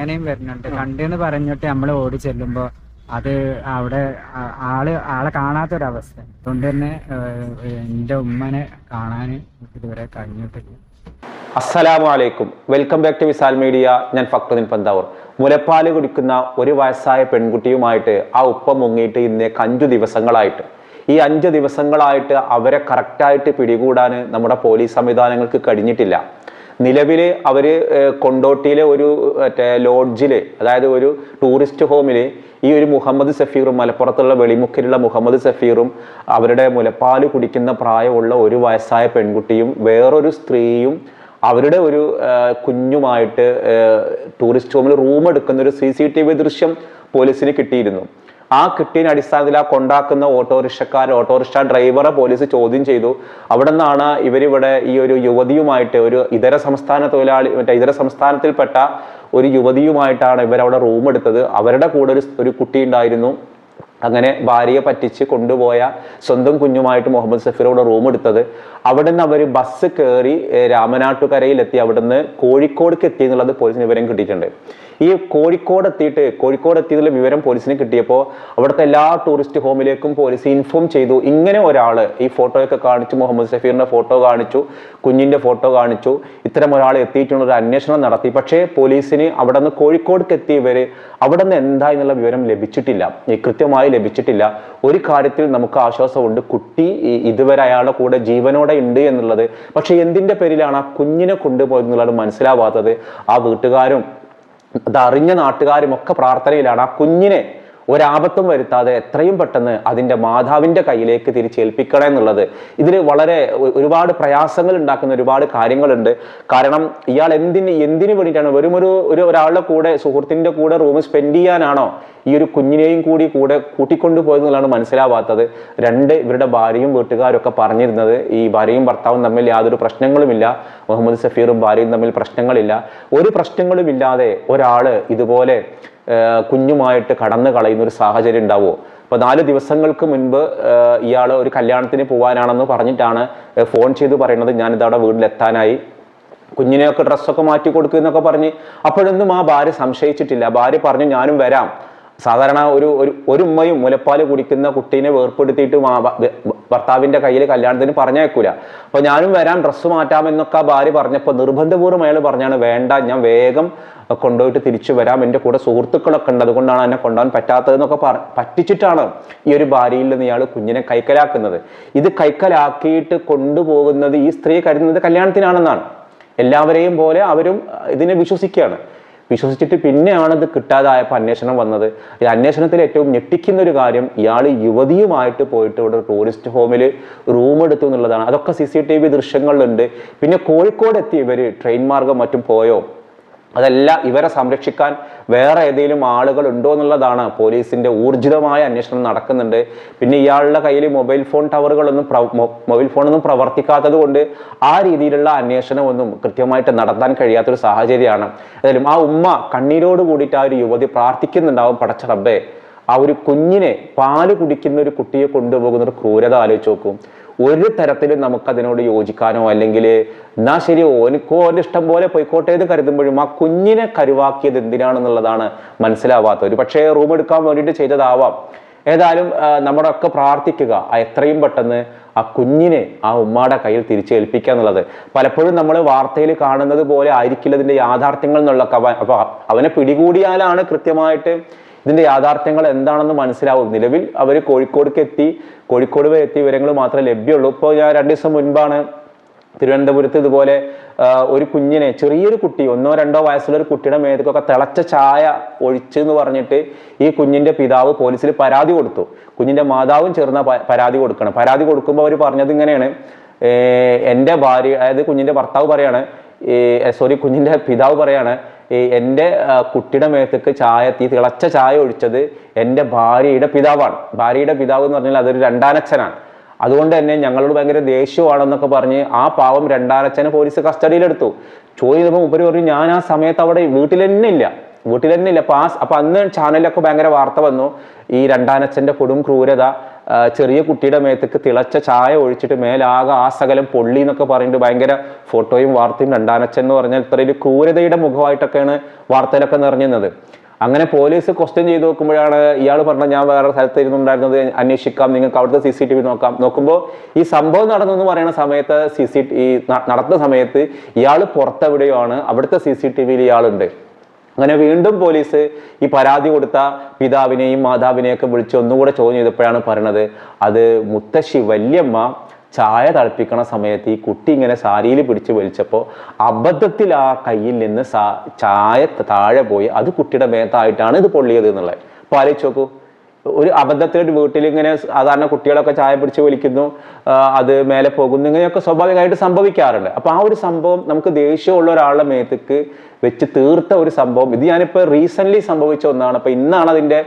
വരുന്നുണ്ട്. കണ്ടെന്ന് പറഞ്ഞിട്ട് നമ്മൾ ഓടി ചെല്ലുമ്പോ അത് അവിടെ ആൾ ആളെ കാണാത്തൊരവസ്ഥ. അതുകൊണ്ട് തന്നെ എന്റെ ഉമ്മനെ കാണാൻ ഇതുവരെ കഴിഞ്ഞിട്ടില്ല. അസ്സലാമു അലൈക്കും welcome back to Visal media. ഞാൻ ഫക്രുദ്ദീൻ പന്താവൂർ. മുലപ്പാൽ കുടിക്കുന്ന ഒരു വയസ്സായ പെൺകുട്ടിയുമായിട്ട് ആ ഉപ്പ മുങ്ങിയിട്ട് ഇന്നേക്ക് അഞ്ചു ദിവസങ്ങളായിട്ട്. ഈ അഞ്ച് ദിവസങ്ങളായിട്ട് അവരെ കറക്റ്റായിട്ട് പിടികൂടാൻ നമ്മുടെ പോലീസ് സംവിധാനങ്ങൾക്ക് കഴിഞ്ഞിട്ടില്ല. നിലവിൽ അവർ കൊണ്ടോട്ടിയിലെ ഒരു മറ്റേ ലോഡ്ജിൽ അതായത് ഒരു ടൂറിസ്റ്റ് ഹോമിൽ ഈ ഒരു മുഹമ്മദ് സഫീറും മലപ്പുറത്തുള്ള വെളിമുക്കിലുള്ള മുഹമ്മദ് സഫീറും അവരുടെ മുലപ്പാൽ കുടിക്കുന്ന പ്രായമുള്ള ഒരു വയസ്സായ പെൺകുട്ടിയും വേറൊരു സ്ത്രീയും അവരുടെ ഒരു കുഞ്ഞുമായിട്ട് ടൂറിസ്റ്റ് ഹോമിൽ റൂം എടുക്കുന്ന ഒരു സി സി ടി വി ദൃശ്യം പോലീസിന് കിട്ടിയിരുന്നു. ആ കിട്ടിയ അടിസ്ഥാനത്തിൽ ആ കൊണ്ടാക്കുന്ന ഓട്ടോറിക്ഷക്കാർ ഓട്ടോറിക്ഷ ഡ്രൈവറെ പോലീസ് ചോദ്യം ചെയ്തു. അവിടെ നിന്നാണ് ഇവരിവിടെ ഈ ഒരു യുവതിയുമായിട്ട് ഒരു ഇതര സംസ്ഥാന തൊഴിലാളി മറ്റേ ഇതര സംസ്ഥാനത്തിൽപ്പെട്ട ഒരു യുവതിയുമായിട്ടാണ് ഇവരവിടെ റൂം എടുത്തത് അവരുടെ കൂടെ ഒരു ഒരു കുട്ടി ഉണ്ടായിരുന്നു. അങ്ങനെ ഭാര്യയെ പറ്റിച്ച് കൊണ്ടുപോയ സ്വന്തം കുഞ്ഞുമായിട്ട് മുഹമ്മദ് സഫീറോട് റൂം എടുത്തത്. അവിടെ നിന്ന് അവർ ബസ് കയറി രാമനാട്ടുകരയിലെത്തി. അവിടെ നിന്ന് കോഴിക്കോടേക്ക് എത്തി എന്നുള്ളത് പോലീസിന് വിവരം കിട്ടിയിട്ടുണ്ട്. ഈ കോഴിക്കോട് എത്തിയിട്ട് കോഴിക്കോട് എത്തിയതിലെ വിവരം പോലീസിന് കിട്ടിയപ്പോൾ അവിടുത്തെ എല്ലാ ടൂറിസ്റ്റ് ഹോമിലേക്കും പോലീസ് ഇൻഫോം ചെയ്തു. ഇങ്ങനെ ഒരാൾ ഈ ഫോട്ടോയൊക്കെ കാണിച്ചു മുഹമ്മദ് സഫീറിന്റെ ഫോട്ടോ കാണിച്ചു കുഞ്ഞിന്റെ ഫോട്ടോ കാണിച്ചു. ഇത്തരം ഒരാൾ എത്തിയിട്ടുള്ള ഒരു അന്വേഷണം നടത്തി. പക്ഷേ പോലീസിന് അവിടെ നിന്ന് കോഴിക്കോടേക്ക് എത്തിയവർ അവിടെ നിന്ന് എന്താ എന്നുള്ള വിവരം ലഭിച്ചിട്ടില്ല. ഈ കൃത്യമായി ലഭിച്ചിട്ടില്ല. ഒരു കാര്യത്തിൽ നമുക്ക് ആശ്വാസമുണ്ട്. കുട്ടി ഇതുവരെ അയാളുടെ കൂടെ ജീവനോടെ ഉണ്ട് എന്നുള്ളത്. പക്ഷെ എന്തിന്റെ പേരിലാണ് ആ കുഞ്ഞിനെ കൊണ്ടുപോയത് എന്നുള്ളത് മനസ്സിലാവാത്തത്. ആ വീട്ടുകാരും അതറിഞ്ഞ നാട്ടുകാരും ഒക്കെ പ്രാർത്ഥനയിലാണ് ആ കുഞ്ഞിനെ ഒരാപത്തും വരുത്താതെ എത്രയും പെട്ടെന്ന് അതിന്റെ മാതാവിന്റെ കയ്യിലേക്ക് തിരിച്ചേൽപ്പിക്കണം എന്നുള്ളത്. ഇതിൽ വളരെ ഒരുപാട് പ്രയാസങ്ങൾ ഉണ്ടാക്കുന്ന ഒരുപാട് കാര്യങ്ങളുണ്ട്. കാരണം ഇയാൾ എന്തിന് എന്തിനു വേണ്ടിയിട്ടാണ് വെറും ഒരു ഒരു ഒരാളുടെ കൂടെ സുഹൃത്തിന്റെ കൂടെ റൂം സ്പെൻഡ് ചെയ്യാനാണോ ഈ ഒരു കുഞ്ഞിനെയും കൂടി കൂടെ കൂട്ടിക്കൊണ്ടു പോയതെന്നുള്ളതാണ് മനസ്സിലാവാത്തത്. രണ്ട് ഇവരുടെ ഭാര്യയും വീട്ടുകാരും ഒക്കെ പറഞ്ഞിരുന്നത് ഈ ഭാര്യയും ഭർത്താവും തമ്മിൽ യാതൊരു പ്രശ്നങ്ങളുമില്ല. മുഹമ്മദ് സഫീറും ഭാര്യയും തമ്മിൽ പ്രശ്നങ്ങളില്ല. ഒരു പ്രശ്നങ്ങളുമില്ലാതെ ഒരാൾ ഇതുപോലെ കുഞ്ഞുമായിട്ട് കടന്നു കളയുന്ന ഒരു സാഹചര്യം ഉണ്ടാവുമോ? അപ്പോൾ നാല് ദിവസങ്ങൾക്ക് മുൻപ് ഇയാൾ ഒരു കല്യാണത്തിന് പോകാനാണെന്ന് പറഞ്ഞിട്ടാണ് ഫോൺ ചെയ്ത് പറയുന്നത് ഞാനിതവിടെ വീട്ടിലെത്താനായി. കുഞ്ഞിനെയൊക്കെ ഡ്രസ്സൊക്കെ മാറ്റി കൊടുക്കുക എന്നൊക്കെ പറഞ്ഞ്. അപ്പോഴൊന്നും ആ ഭാര്യ സംശയിച്ചിട്ടില്ല. ഭാര്യ പറഞ്ഞു ഞാനും വരാം. സാധാരണ ഒരു ഒരു ഉമ്മയും മുലപ്പാൽ കുടിക്കുന്ന കുട്ടീനെ വേർപ്പെടുത്തിയിട്ട് ഭർത്താവിന്റെ കയ്യിൽ കല്യാണത്തിന് പറഞ്ഞേക്കൂല അപ്പൊ ഞാനും വരാം ഡ്രസ്സ് മാറ്റാമെന്നൊക്കെ ആ ഭാര്യ പറഞ്ഞപ്പോൾ നിർബന്ധപൂർവം അയാൾ പറഞ്ഞാണ് വേണ്ട ഞാൻ വേഗം കൊണ്ടുപോയിട്ട് തിരിച്ചു വരാം. എന്റെ കൂടെ സുഹൃത്തുക്കളൊക്കെ ഉണ്ട് അതുകൊണ്ടാണ് എന്നെ കൊണ്ടുപോകാൻ പറ്റാത്തതെന്നൊക്കെ പറ പറ്റിച്ചിട്ടാണ് ഈ ഒരു ഭാര്യയിൽ നിന്ന് ഇയാൾ കുഞ്ഞിനെ കൈക്കലാക്കുന്നത്. ഇത് കൈക്കലാക്കിയിട്ട് കൊണ്ടുപോകുന്നത് ഈ സ്ത്രീ കരുതുന്നത് കല്യാണത്തിനാണെന്നാണ്. എല്ലാവരെയും പോലെ അവരും ഇതിനെ വിശ്വസിക്കുകയാണ്. വിശ്വസിച്ചിട്ട് പിന്നെയാണ് ഇത് കിട്ടാതായപ്പോൾ അന്വേഷണം വന്നത്. ഈ അന്വേഷണത്തിൽ ഏറ്റവും ഞെട്ടിക്കുന്ന ഒരു കാര്യം ഇയാൾ യുവതിയുമായിട്ട് പോയിട്ട് ഇവിടെ ടൂറിസ്റ്റ് ഹോമിൽ റൂം എടുത്തു എന്നുള്ളതാണ്. അതൊക്കെ സി സി ടി വി ദൃശ്യങ്ങളിലുണ്ട്. പിന്നെ കോഴിക്കോട് എത്തി ഇവർ ട്രെയിൻ മാർഗം മറ്റും പോയോ? അതല്ല ഇവരെ സംരക്ഷിക്കാൻ വേറെ ഏതെങ്കിലും ആളുകൾ ഉണ്ടോ എന്നുള്ളതാണ് പോലീസിന്റെ ഊർജിതമായ അന്വേഷണം നടക്കുന്നുണ്ട്. പിന്നെ ഇയാളുടെ കയ്യിൽ മൊബൈൽ ഫോൺ ടവറുകളൊന്നും മൊബൈൽ ഫോണൊന്നും പ്രവർത്തിക്കാത്തത് കൊണ്ട് ആ രീതിയിലുള്ള അന്വേഷണമൊന്നും കൃത്യമായിട്ട് നടത്താൻ കഴിയാത്തൊരു സാഹചര്യമാണ്. ഏതായാലും ആ ഉമ്മ കണ്ണീരോട് കൂടിയിട്ട് ആ ഒരു യുവതി പ്രാർത്ഥിക്കുന്നുണ്ടാവും പടച്ച റബ്ബേ ആ ഒരു കുഞ്ഞിനെ പാൽ കുടിക്കുന്ന ഒരു കുട്ടിയെ കൊണ്ടുപോകുന്ന ഒരു ക്രൂരത ആലോചിച്ച് നോക്കും. ഒരു തരത്തിലും നമുക്കതിനോട് യോജിക്കാനോ അല്ലെങ്കിൽ എന്നാ ശരി ഓനിക്കോ ഓന്റെ ഇഷ്ടം പോലെ പോയിക്കോട്ടെ എന്ന് കരുതുമ്പോഴും ആ കുഞ്ഞിനെ കരുവാക്കിയത് എന്തിനാണെന്നുള്ളതാണ് മനസ്സിലാവാത്ത ഒരു പക്ഷേ റൂം എടുക്കാൻ വേണ്ടിയിട്ട് ചെയ്തതാവാം. ഏതായാലും നമ്മുടെ ഒക്കെ പ്രാർത്ഥിക്കുക ആ എത്രയും പെട്ടെന്ന് ആ കുഞ്ഞിനെ ആ ഉമ്മയുടെ കയ്യിൽ തിരിച്ചേൽപ്പിക്കുക എന്നുള്ളത്. പലപ്പോഴും നമ്മൾ വാർത്തയിൽ കാണുന്നത് പോലെ ആയിരിക്കില്ല ഇതിന്റെ യാഥാർത്ഥ്യങ്ങൾ എന്നുള്ള അപ്പോൾ അവനെ പിടികൂടിയാലാണ് കൃത്യമായിട്ട് ഇതിന്റെ യാഥാർത്ഥ്യങ്ങൾ എന്താണെന്ന് മനസ്സിലാവും. നിലവിൽ അവർ കോഴിക്കോടേക്ക് എത്തി കോഴിക്കോട് വരെ എത്തിയ വിവരങ്ങൾ മാത്രമേ ലഭ്യമുള്ളൂ. ഇപ്പോൾ ഞാൻ രണ്ട് ദിവസം മുൻപാണ് തിരുവനന്തപുരത്ത് ഇതുപോലെ ഒരു കുഞ്ഞിനെ ചെറിയൊരു കുട്ടി ഒന്നോ രണ്ടോ വയസ്സുള്ള ഒരു കുട്ടിയുടെ മേത്തേക്കൊക്കെ തിളച്ച ചായ ഒഴിച്ചു എന്ന് പറഞ്ഞിട്ട് ഈ കുഞ്ഞിന്റെ പിതാവ് പോലീസിൽ പരാതി കൊടുത്തു. കുഞ്ഞിന്റെ മാതാവും ചേർന്ന പരാതി കൊടുക്കണം. പരാതി കൊടുക്കുമ്പോൾ അവർ പറഞ്ഞത് ഇങ്ങനെയാണ്. എന്റെ ഭാര്യ അതായത് കുഞ്ഞിന്റെ ഭർത്താവ് പറയാണ് സോറി കുഞ്ഞിന്റെ പിതാവ് പറയാണ് ഈ എന്റെ കുട്ടിയുടെ മേത്തേക്ക് ചായ തീ തിളച്ച ചായ ഒഴിച്ചത് എന്റെ ഭാര്യയുടെ പിതാവാണ്. ഭാര്യയുടെ പിതാവ് എന്ന് പറഞ്ഞാൽ അതൊരു രണ്ടാനച്ഛനാണ്. അതുകൊണ്ട് തന്നെ ഞങ്ങളോട് ഭയങ്കര ദേഷ്യമാണെന്നൊക്കെ പറഞ്ഞ് ആ പാവം രണ്ടാനച്ഛനെ പോലീസ് കസ്റ്റഡിയിലെടുത്തു. ചോദിച്ചപ്പോൾ ഉപരി പറഞ്ഞു ഞാൻ ആ സമയത്ത് അവിടെ വീട്ടിൽ തന്നെ ഇല്ല. വീട്ടിൽ തന്നെ ഇല്ല. അപ്പൊ ആ അപ്പൊ അന്ന് ചാനലിലൊക്കെ ഭയങ്കര വാർത്ത വന്നു. ഈ രണ്ടാനച്ഛന്റെ കൊടും ക്രൂരത ചെറിയ കുട്ടിയുടെ മേത്തേക്ക് തിളച്ച ചായ ഒഴിച്ചിട്ട് മേലാകെ ആ സകലം പൊള്ളി എന്നൊക്കെ പറഞ്ഞിട്ട് ഭയങ്കര ഫോട്ടോയും വാർത്തയും രണ്ടാനച്ചൻ എന്ന് പറഞ്ഞാൽ ഇത്രയും ക്രൂരതയുടെ മുഖമായിട്ടൊക്കെയാണ് വാർത്തയിലൊക്കെ നിറഞ്ഞിരുന്നത്. അങ്ങനെ പോലീസ് ക്വസ്റ്റ്യൻ ചെയ്ത് നോക്കുമ്പോഴാണ് ഇയാൾ പറഞ്ഞ ഞാൻ വേറെ സ്ഥലത്ത് ഇരുന്നുണ്ടായിരുന്നത് അന്വേഷിക്കാം നിങ്ങൾക്ക് അവിടുത്തെ സി സി ടി വി നോക്കാം. നോക്കുമ്പോൾ ഈ സംഭവം നടന്നെന്ന് പറയുന്ന സമയത്ത് സി സി ഈ നടന്ന സമയത്ത് ഇയാൾ പുറത്തെവിടെയോ ആണ്. അവിടുത്തെ സി സി ടി വിയിൽ ഇയാളുണ്ട്. അങ്ങനെ വീണ്ടും പോലീസ് ഈ പരാതി കൊടുത്ത പിതാവിനെയും മാതാവിനെയൊക്കെ വിളിച്ച് ഒന്നുകൂടെ ചോദ്യം ചെയ്തപ്പോഴാണ് പറയണത്. അത് മുത്തശ്ശി വല്യമ്മ ചായ തിളപ്പിക്കണ സമയത്ത് ഈ കുട്ടി ഇങ്ങനെ സാരിയിൽ പിടിച്ച് വലിച്ചപ്പോൾ അബദ്ധത്തിൽ ആ കയ്യിൽ നിന്ന് ചായ താഴെ പോയി. അത് കുട്ടിയുടെ മേത്തായിട്ടാണ് ഇത് പൊള്ളിയത് എന്നുള്ളത്. അപ്പോൾ ആലോചിച്ച് നോക്കൂ. ഒരു അബദ്ധത്തിൽ വീട്ടിൽ ഇങ്ങനെ സാധാരണ കുട്ടികളൊക്കെ ചായ പിടിച്ച് വലിക്കുന്നു അത് മേലെ പോകുന്നു ഇങ്ങനെയൊക്കെ സ്വാഭാവികമായിട്ട് സംഭവിക്കാറുണ്ട്. അപ്പൊ ആ ഒരു സംഭവം നമുക്ക് ദേഷ്യമുള്ള ഒരാളുടെ മേത്തേക്ക് വെച്ച് തീർത്ത ഒരു സംഭവം ഇത് ഞാനിപ്പോൾ റീസെന്റ് സംഭവിച്ച ഒന്നാണ്. അപ്പോൾ ഇന്നാണ് അതിന്റെ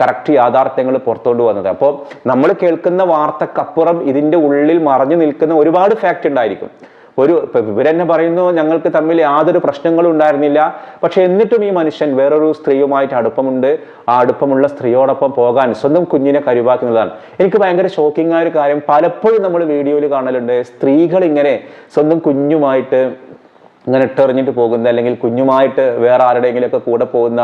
കറക്റ്റ് യാഥാർത്ഥ്യങ്ങൾ പുറത്തോട്ട് വന്നത്. അപ്പോൾ നമ്മൾ കേൾക്കുന്ന വാർത്തക്കപ്പുറം ഇതിന്റെ ഉള്ളിൽ മറഞ്ഞു നിൽക്കുന്ന ഒരുപാട് ഫാക്റ്റ് ഉണ്ടായിരിക്കും. ഒരു ഇവരെന്നെ പറയുന്നു ഞങ്ങൾക്ക് തമ്മിൽ യാതൊരു പ്രശ്നങ്ങളും ഉണ്ടായിരുന്നില്ല. പക്ഷെ എന്നിട്ടും ഈ മനുഷ്യൻ വേറൊരു സ്ത്രീയുമായിട്ട് അടുപ്പമുണ്ട്. ആ അടുപ്പമുള്ള സ്ത്രീയോടൊപ്പം പോകാൻ സ്വന്തം കുഞ്ഞിനെ കരുവാക്കുന്നതാണ് എനിക്ക് ഭയങ്കര ഷോക്കിംഗ് ആയ ഒരു കാര്യം. പലപ്പോഴും നമ്മൾ വീഡിയോയിൽ കാണലുണ്ട് സ്ത്രീകൾ ഇങ്ങനെ സ്വന്തം കുഞ്ഞുമായിട്ട് ഇങ്ങനെ ഇട്ടെറിഞ്ഞിട്ട് പോകുന്ന അല്ലെങ്കിൽ കുഞ്ഞുമായിട്ട് വേറെ ആരുടെയെങ്കിലുമൊക്കെ കൂടെ പോകുന്ന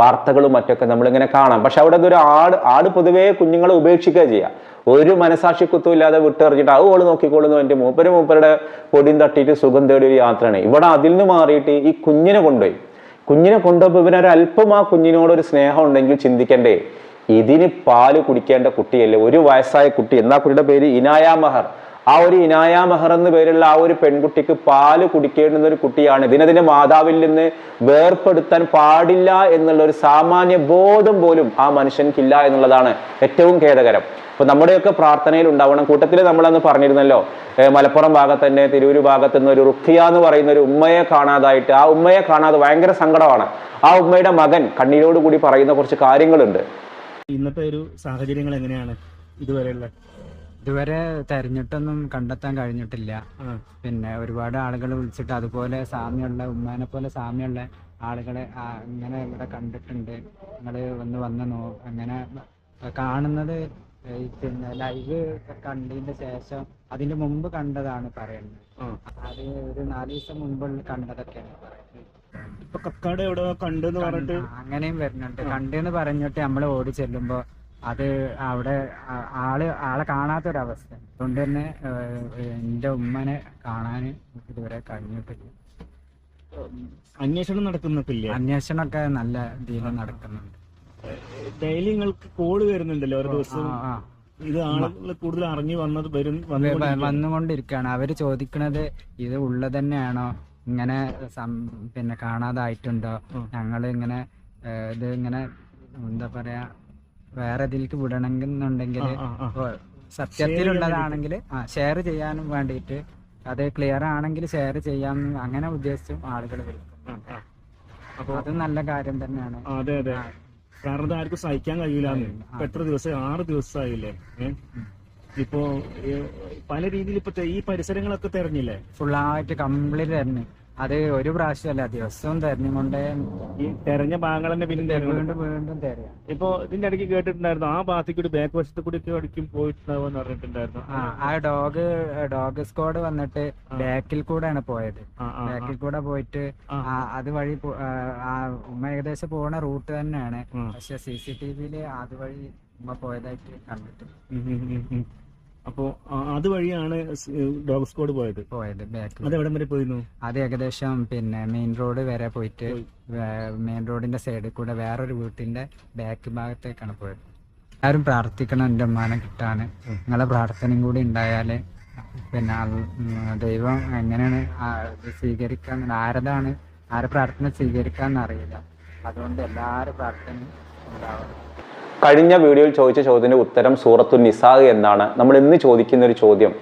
വാർത്തകളും മറ്റൊക്കെ നമ്മളിങ്ങനെ കാണാം. പക്ഷെ അവിടെ ഒരു ആട് ആട് പൊതുവേ കുഞ്ഞുങ്ങളെ ഉപേക്ഷിക്കുക ചെയ്യുക ഒരു മനസാക്ഷി കുത്തും ഇല്ലാതെ വിട്ടെറിഞ്ഞിട്ട് അത് ഓൾ നോക്കിക്കോളുന്നു എന്റെ മൂപ്പര് മൂപ്പരുടെ പൊടിയും തട്ടിയിട്ട് സുഖം തേടിയ ഒരു യാത്രയാണ്. ഇവിടെ അതിൽ നിന്ന് മാറിയിട്ട് ഈ കുഞ്ഞിനെ കൊണ്ടുപോയി. കുഞ്ഞിനെ കൊണ്ടുപോയി ഇവനൊരല്പം ആ കുഞ്ഞിനോട് ഒരു സ്നേഹം ഉണ്ടെങ്കിൽ ചിന്തിക്കണ്ടേ. ഇതിന് പാൽ കുടിക്കേണ്ട കുട്ടിയല്ലേ? ഒരു വയസ്സായ കുട്ടി. എന്നാ കുട്ടിയുടെ പേര്? ഇനായ മഹർ. ആ ഒരു ഇനായ മെഹർ എന്ന് പേരുള്ള ആ ഒരു പെൺകുട്ടിക്ക് പാൽ കുടിക്കേണ്ടുന്ന ഒരു കുട്ടിയാണ്. ഇതിനതിന്റെ മാതാവിൽ നിന്ന് വേർപ്പെടുത്താൻ പാടില്ല എന്നുള്ള ഒരു സാമാന്യ ബോധം പോലും ആ മനുഷ്യൻക്കില്ല എന്നുള്ളതാണ് ഏറ്റവും ഖേദകരം. അപ്പൊ നമ്മുടെയൊക്കെ പ്രാർത്ഥനയിൽ ഉണ്ടാവണം. കൂട്ടത്തിൽ നമ്മളന്ന് പറഞ്ഞിരുന്നല്ലോ മലപ്പുറം ഭാഗത്ത് തന്നെ തിരൂർ ഭാഗത്ത് നിന്ന് ഒരു റുഖിയ എന്ന് പറയുന്ന ഒരു ഉമ്മയെ കാണാതായിട്ട് ആ ഉമ്മയെ കാണാതെ ഭയങ്കര സങ്കടമാണ്. ആ ഉമ്മയുടെ മകൻ കണ്ണീരോട് കൂടി പറയുന്ന കുറച്ച് കാര്യങ്ങളുണ്ട്. ഇന്നത്തെ ഒരു സാഹചര്യങ്ങൾ എങ്ങനെയാണ് ഇതുവരെയുള്ള? ഇതുവരെ തെരഞ്ഞിട്ടൊന്നും കണ്ടെത്താൻ കഴിഞ്ഞിട്ടില്ല. പിന്നെ ഒരുപാട് ആളുകൾ വിളിച്ചിട്ട് അതുപോലെ സാമ്യമുള്ള ഉമ്മാനെ പോലെ സാമ്യമുള്ള ആളുകളെ ഇങ്ങനെ ഇവിടെ കണ്ടിട്ടുണ്ട്. നിങ്ങൾ വന്ന് വന്ന് നോ അങ്ങനെ കാണുന്നത് പിന്നെ ലൈവ് കണ്ടതിന്റെ ശേഷം അതിന്റെ മുമ്പ് കണ്ടതാണ് പറയുന്നത്. അത് ഒരു നാല് ദിവസം മുമ്പ് കണ്ടതൊക്കെയാണ് പറയുന്നത്. ഇപ്പൊ കക്കാട് എവിടെ കണ്ടെന്ന് പറഞ്ഞിട്ട്? അങ്ങനെയും വരുന്നുണ്ട്. കണ്ടെന്ന് പറഞ്ഞിട്ട് നമ്മൾ ഓടി ചെല്ലുമ്പോ അത് അവിടെ ആൾ ആളെ കാണാത്തൊരവസ്ഥ. അതുകൊണ്ട് തന്നെ എന്റെ ഉമ്മനെ കാണാൻ ഇതുവരെ കഴിഞ്ഞിട്ടില്ല. അന്വേഷണം നടക്കുന്നൊക്കില്ലേ അന്വേഷണമൊക്കെ നല്ല രീതിയിൽ നടക്കുന്നുണ്ട്. ഡെയിലി നിങ്ങൾക്ക് കോൾ വരുന്നുണ്ടല്ലോ ഓരോ ദിവസം ഇത് ആളുകൾ കൂടുതൽ അറിഞ്ഞു വന്നത് വരും വന്നുകൊണ്ടിരിക്കുകയാണ്. അവർ ചോദിക്കണത് ഇത് ഉള്ളത് തന്നെയാണോ? ഇങ്ങനെ പിന്നെ കാണാതായിട്ടുണ്ടോ. ഞങ്ങൾ ഇങ്ങനെ ഇത് ഇങ്ങനെ എന്താ പറയാ വേറെ ഇതിലേക്ക് വിടണമെന്നുണ്ടെങ്കിൽ. സത്യത്തിലുള്ളതാണെങ്കിൽ ആ ഷെയർ ചെയ്യാനും വേണ്ടിയിട്ട് അത് ക്ലിയർ ആണെങ്കിൽ ഷെയർ ചെയ്യാൻ അങ്ങനെ ഉദ്ദേശിച്ചും ആളുകൾ വിളിക്കും. അപ്പൊ അത് നല്ല കാര്യം തന്നെയാണ്. അതെ അതെ. കാരണം ഇത് ആർക്കും സഹിക്കാൻ കഴിയില്ല. എത്ര ദിവസം? ആറ് ദിവസമായില്ലേ? ഇപ്പോ പല രീതിയിൽ ഇപ്പൊ ഈ പരിസരങ്ങളൊക്കെ തെരഞ്ഞില്ലേ? ഫുള്ളായിട്ട് കംപ്ലീറ്റ് തരണം അത് ഒരു പ്രാവശ്യമല്ല ദിവസവും തെരഞ്ഞുകൊണ്ടേ ഈ തെരഞ്ഞ ഭാഗങ്ങൾ തന്നെ പിന്നെ വീണ്ടും വീണ്ടും തെരയാം. ഇപ്പൊ ഇതിന്റെ ഇടയ്ക്ക് കേട്ടിട്ടുണ്ടായിരുന്നു ആ ഭാഗത്തേക്ക് കൂടി ബാക്ക് വശത്ത് കൂടി അടിക്കും പോയിട്ടുണ്ടാവും പറഞ്ഞിട്ടുണ്ടായിരുന്നു. ആ ആ ഡോഗ് ഡോഗ് സ്ക്വാഡ് വന്നിട്ട് ബാക്കിൽ കൂടെയാണ് പോയത്. ബാക്കിൽ കൂടെ പോയിട്ട് അത് വഴി ആ, ഉമ്മ ഏകദേശം പോണ റൂട്ട് തന്നെയാണ്. പക്ഷെ സി സി ടി വിയിൽ അതുവഴി ഉമ്മ പോയതായിട്ട് കണ്ടിട്ട് ഉം, ഉം, ഉം, ഉം. അപ്പോ അത് അതുവഴിയാണ് ഡോഗ് സ്കോഡ് പോയത്. പോയത് ബാക്ക് അത് എവിടം വരെ പോയിരുന്നു? അത് ഏകദേശം പിന്നെ മെയിൻ റോഡ് വരെ പോയിട്ട് മെയിൻ റോഡിന്റെ സൈഡിൽ കൂടെ വേറൊരു വീട്ടിന്റെ ബാക്ക് ഭാഗത്തേക്കാണ് പോയത്. എല്ലാവരും പ്രാർത്ഥിക്കണം എന്റെ ഉമ്മാനെ കിട്ടാന് നിങ്ങളെ പ്രാർത്ഥനയും കൂടി ഉണ്ടായാൽ പിന്നെ ദൈവം എങ്ങനെയാണ് സ്വീകരിക്കാൻ ആരതാണ് ആരെ പ്രാർത്ഥന സ്വീകരിക്കാന്ന് അറിയില്ല. അതുകൊണ്ട് എല്ലാവരും പ്രാർത്ഥനയും ഉണ്ടാവണം. കഴിഞ്ഞ വീഡിയോയിൽ ചോദിച്ച ചോദ്യത്തിന്റെ ഉത്തരം സൂറത്തു നിസാ എന്നാണ്. നമ്മൾ ഇന്ന് ചോദിക്കുന്ന ഒരു ചോദ്യം.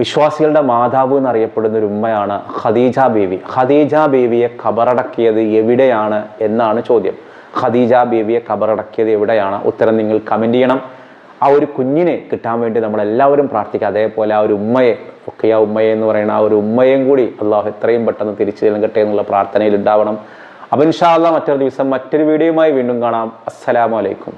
വിശ്വാസികളുടെ മാതാവ് എന്നറിയപ്പെടുന്ന ഒരു ഉമ്മയാണ് ഖദീജ ബീവി. ഖദീജ ബീവിയെ ഖബറടക്കിയത് എവിടെയാണ് എന്നാണ് ചോദ്യം. ഖദീജ ബീവിയെ ഖബറടക്കിയത് എവിടെയാണ്? ഉത്തരം നിങ്ങൾ കമന്റ് ചെയ്യണം. ആ ഒരു കുഞ്ഞിനെ കിട്ടാൻ വേണ്ടി നമ്മൾ എല്ലാവരും പ്രാർത്ഥിക്കുക. അതേപോലെ ആ ഒരു ഉമ്മയെ ഒക്കെ ആ ഉമ്മയെ എന്ന് പറയുന്ന ആ ഒരു ഉമ്മയും കൂടി അള്ളാഹു എത്രയും പെട്ടെന്ന് തിരിച്ചു നൽകട്ടെ എന്നുള്ള പ്രാർത്ഥനയിൽ ഉണ്ടാവണം. അപ്പം ഇൻഷാ അള്ളാഹ് മറ്റൊരു ദിവസം മറ്റൊരു വീഡിയോയുമായി വീണ്ടും കാണാം. അസ്സലാമലൈക്കും